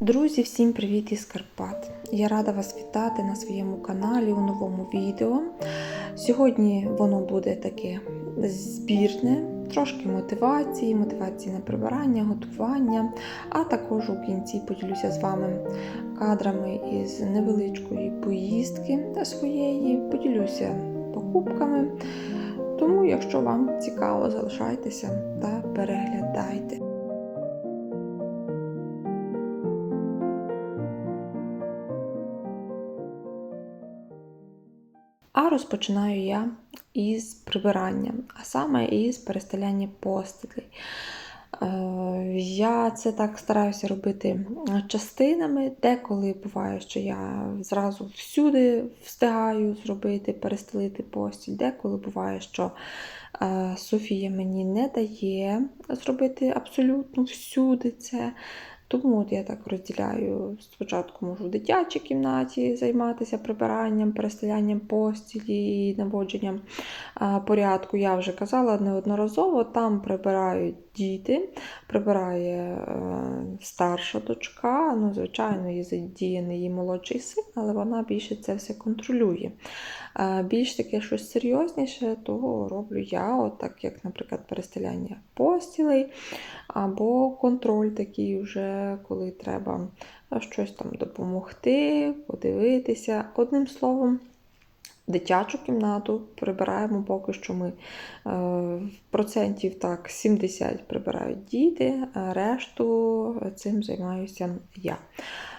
Друзі, всім привіт із Карпат! Я рада вас вітати на своєму каналі у новому відео. Сьогодні воно буде таке збірне, трошки мотивації, мотивації на прибирання, готування, а також у кінці поділюся з вами кадрами із невеличкої поїздки своєї, поділюся покупками. Тому, якщо вам цікаво, залишайтеся та переглядайте. Розпочинаю я із прибирання, а саме із перестеляння постелей. Е, Я це так стараюся робити частинами. Деколи буває, що я зразу всюди встигаю зробити, перестелити постіль. Деколи буває, що е, Софія мені не дає зробити абсолютно всюди це. Тому от я так розділяю. Спочатку можу в дитячій кімнаті займатися прибиранням, перестелянням постілі і наводженням порядку. Я вже казала неодноразово, там прибирають діти, прибирає е, старша дочка. Ну, Звичайно, є задіяний її молодший син, але вона більше це все контролює. Е, більш таке щось серйозніше, то роблю я, от як, наприклад, перестеляння постілей або контроль такий вже, коли треба щось там допомогти, подивитися. Одним словом, дитячу кімнату прибираємо поки що ми е, процентів так 70 прибирають діти, а решту цим займаюся я.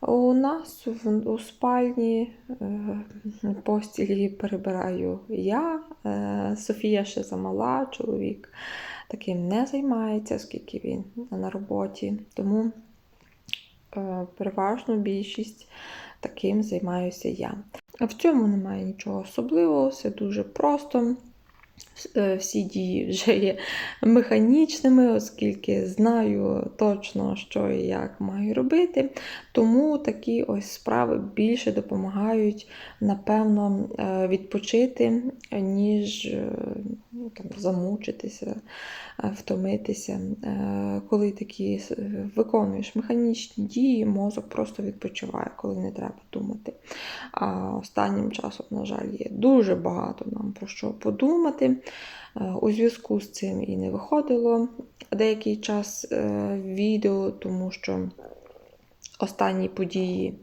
У нас у спальні е, постілі перебираю я. Е, Софія ще замала, чоловік таким не займається, оскільки він на роботі. Тому переважну більшість таким займаюся я. В цьому немає нічого особливого, все дуже просто. Е, Всі дії вже є механічними, оскільки знаю точно, що і як маю робити. Тому такі ось справи більше допомагають, напевно, е, відпочити, ніж е, там, замучитися, втомитися. Коли такі виконуєш механічні дії, мозок просто відпочиває, коли не треба думати. А останнім часом, на жаль, є дуже багато нам про що подумати. У зв'язку з цим і не виходило деякий час відео, тому що останні події,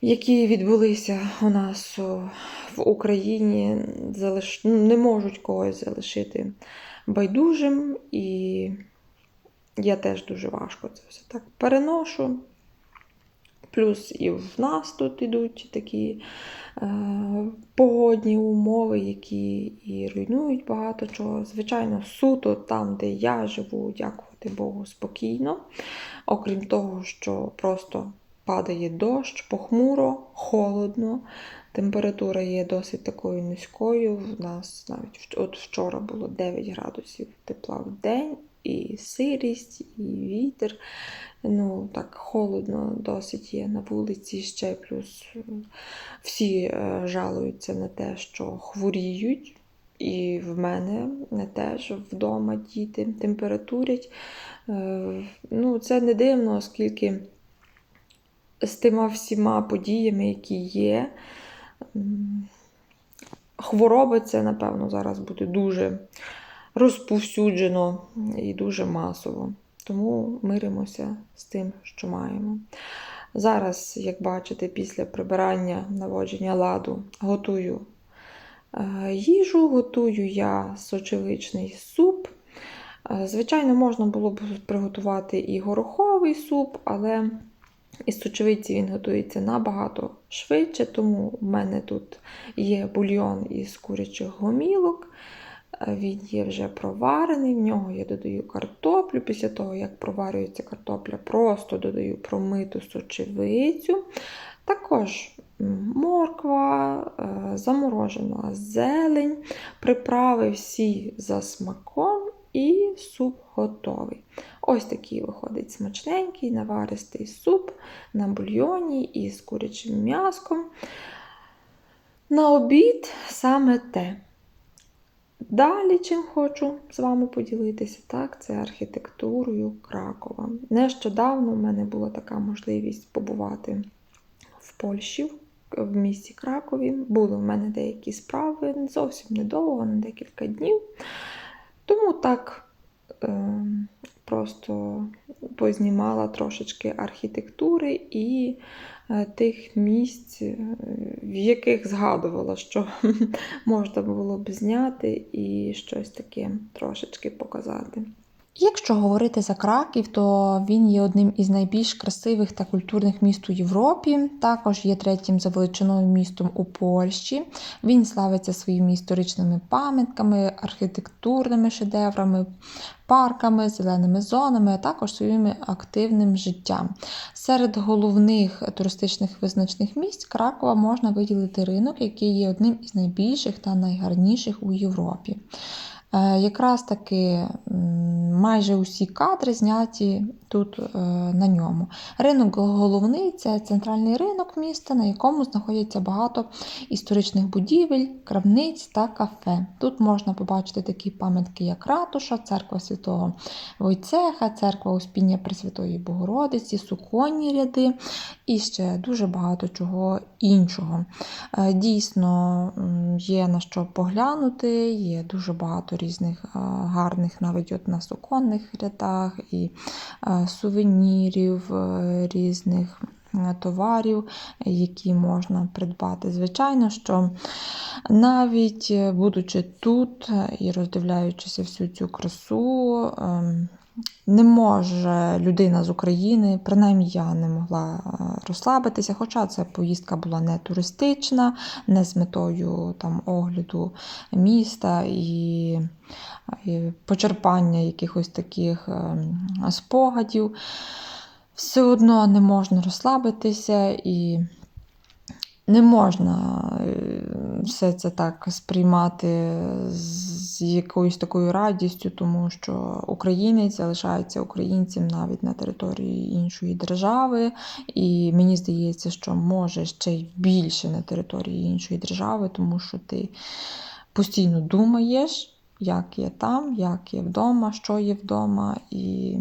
які відбулися у нас в Україні, залиш... не можуть когось залишити байдужим, і я теж дуже важко це все так переношу. Плюс і в нас тут ідуть такі е, погодні умови, які і руйнують багато чого. Звичайно, суто там, де я живу, дякувати Богу, спокійно. Окрім того, що просто падає дощ, похмуро, холодно. Температура є досить такою низькою. У нас навіть от вчора було 9 градусів тепла в день, і сирість, і вітер. Ну, так холодно досить є на вулиці ще плюс всі е, жалуються на те, що хворіють. І в мене не теж вдома діти температурять. Е, ну, Це не дивно, оскільки з тима всіма подіями, які є, хвороби це, напевно, зараз буде дуже розповсюджено і дуже масово. Тому миримося з тим, що маємо. Зараз, як бачите, після прибирання наводження ладу готую е, їжу, готую я сочевичний суп. Е, звичайно, можна було б приготувати і гороховий суп, але із сочевиці він готується набагато швидше, тому в мене тут є бульйон із курячих гомілок. Він є вже проварений, в нього я додаю картоплю. Після того, як проварюється картопля, просто додаю промиту сочевицю. Також морква, е, заморожена зелень, приправи всі за смаком, і суп готовий. Ось такий виходить смачненький, наваристий суп на бульйоні із курячим м'яском. На обід саме те. Далі, чим хочу з вами поділитися, так, це архітектурою Кракова. Нещодавно в мене була така можливість побувати в Польщі, в місті Кракові. Були в мене деякі справи, зовсім недовго, на декілька днів. Тому так е, просто познімала трошечки архітектури і е, тих місць, е, в яких згадувала, що можна було б зняти і щось таке трошечки показати. Якщо говорити за Краків, то він є одним із найбільш красивих та культурних міст у Європі. Також є третім за величиною містом у Польщі. Він славиться своїми історичними пам'ятками, архітектурними шедеврами, парками, зеленими зонами, а також своїм активним життям. Серед головних туристичних визначних місць Кракова можна виділити ринок, який є одним із найбільших та найгарніших у Європі. Е, Якраз таки майже усі кадри зняті тут е, на ньому. Ринок головний це центральний ринок міста, на якому знаходяться багато історичних будівель, крамниць та кафе. Тут можна побачити такі пам'ятки, як ратуша, церква святого Войцеха, церква Успіння Пресвятої Богородиці, суконні ряди і ще дуже багато чого іншого. Е, Дійсно, є на що поглянути, є дуже багато різних е, гарних, навіть от на суконних рядах, і сувенірів е, різних товарів, які можна придбати. Звичайно, що навіть е, будучи тут е, і роздивляючися всю цю красу, ем, не може людина з України, принаймні я не могла е, розслабитися, хоча ця поїздка була не туристична, не з метою там, огляду міста і, і почерпання якихось таких ем, спогадів. Все одно не можна розслабитися і не можна е, все це так сприймати з якоюсь такою радістю, тому що українець залишається українцем навіть на території іншої держави. І мені здається, що може ще й більше на території іншої держави, тому що ти постійно думаєш, як є там, як є вдома, що є вдома. І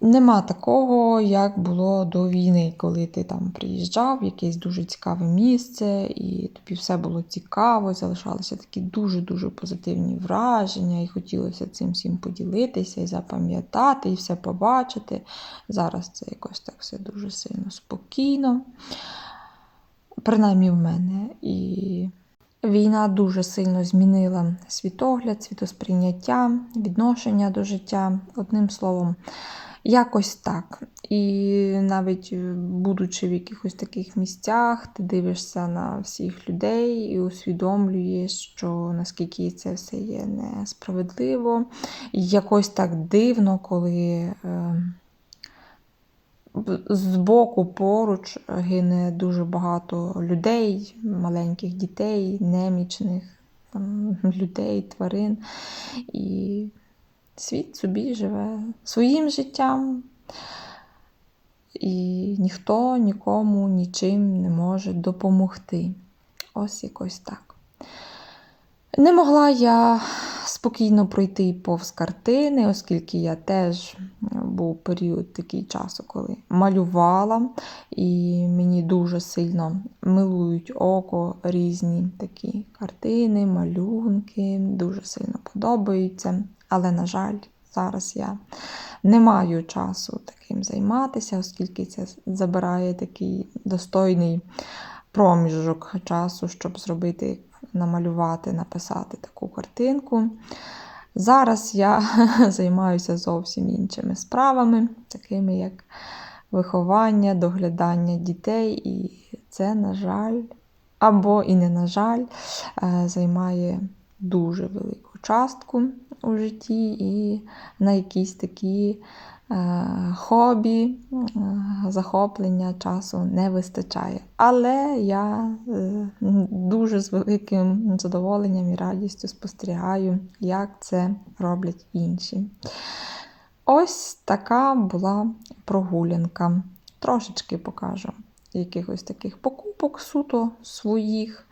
Нема такого, як було до війни, коли ти там приїжджав в якесь дуже цікаве місце, і тобі все було цікаво, залишалися такі дуже-дуже позитивні враження, і хотілося цим всім поділитися, і запам'ятати, і все побачити. Зараз це якось так все дуже сильно спокійно. Принаймні в мене. І Війна дуже сильно змінила світогляд, світосприйняття, відношення до життя. Одним словом, якось так. І навіть е, будучи в якихось таких місцях, ти дивишся на всіх людей і усвідомлюєш, що наскільки це все є несправедливо. І якось так дивно, коли. Е, Збоку поруч гине дуже багато людей, маленьких дітей, немічних там, людей, тварин. І світ собі живе своїм життям, і ніхто нікому нічим не може допомогти. Ось якось так. Не могла я спокійно пройти повз картини, оскільки я теж був період такий часу, коли малювала, і мені дуже сильно милують око різні такі картини, малюнки, дуже сильно подобаються. Але, на жаль, зараз я не маю часу таким займатися, оскільки це забирає такий достойний проміжок часу, щоб зробити, намалювати, написати таку картинку. Зараз я займаюся зовсім іншими справами, такими як виховання, доглядання дітей, і це, на жаль, або і не на жаль, е, займає дуже велику частку у житті, і на якісь такі е, хобі, е, захоплення часу не вистачає. Але я е, дуже з великим задоволенням і радістю спостерігаю, як це роблять інші. Ось така була прогулянка. Трошечки покажу якихось таких покупок суто своїх.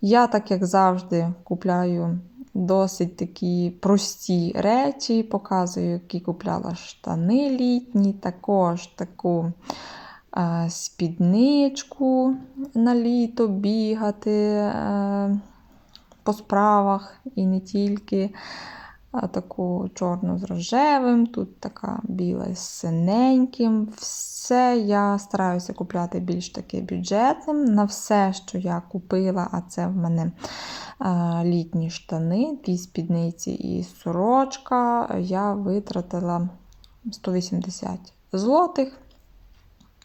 Я, так як завжди, купляю досить такі прості речі, показую, які купляла штани літні, також таку е, спідничку на літо бігати е, по справах і не тільки. Таку чорну з рожевим, тут така біла з синеньким. Все я стараюся купляти більш таки бюджетним. На все, що я купила, а це в мене е, літні штани, дві спідниці і сорочка, я витратила 180 злотих.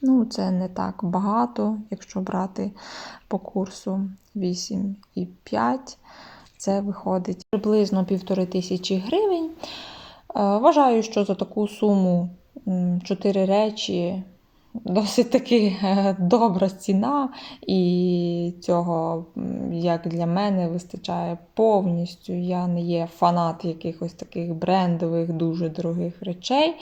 Ну, це не так багато, якщо брати по курсу 8,5. Це виходить приблизно півтори тисячі гривень. Е, Вважаю, що за таку суму 4 речі досить таки е, добра ціна, і цього, як для мене, вистачає повністю. Я не є фанат якихось таких брендових, дуже дорогих речей. Е,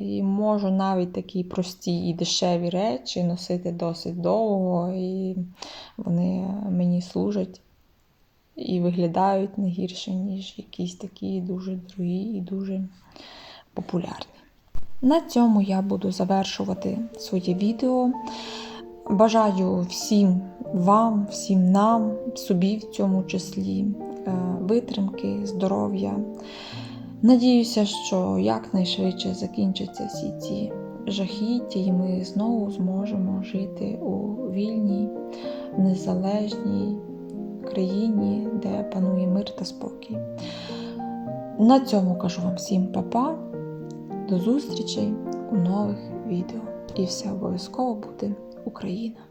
І можу навіть такі прості і дешеві речі носити досить довго, і вони мені служать і виглядають не гірше, ніж якісь такі дуже дорогі і дуже популярні. На цьому я буду завершувати своє відео. Бажаю всім вам, всім нам, собі в цьому числі, е, витримки, здоров'я. Надіюся, що якнайшвидше закінчаться всі ці жахіття, і ми знову зможемо жити у вільній, незалежній країні, де панує мир та спокій. На цьому кажу вам всім па-па, до зустрічей у нових відео. І все обов'язково буде Україна!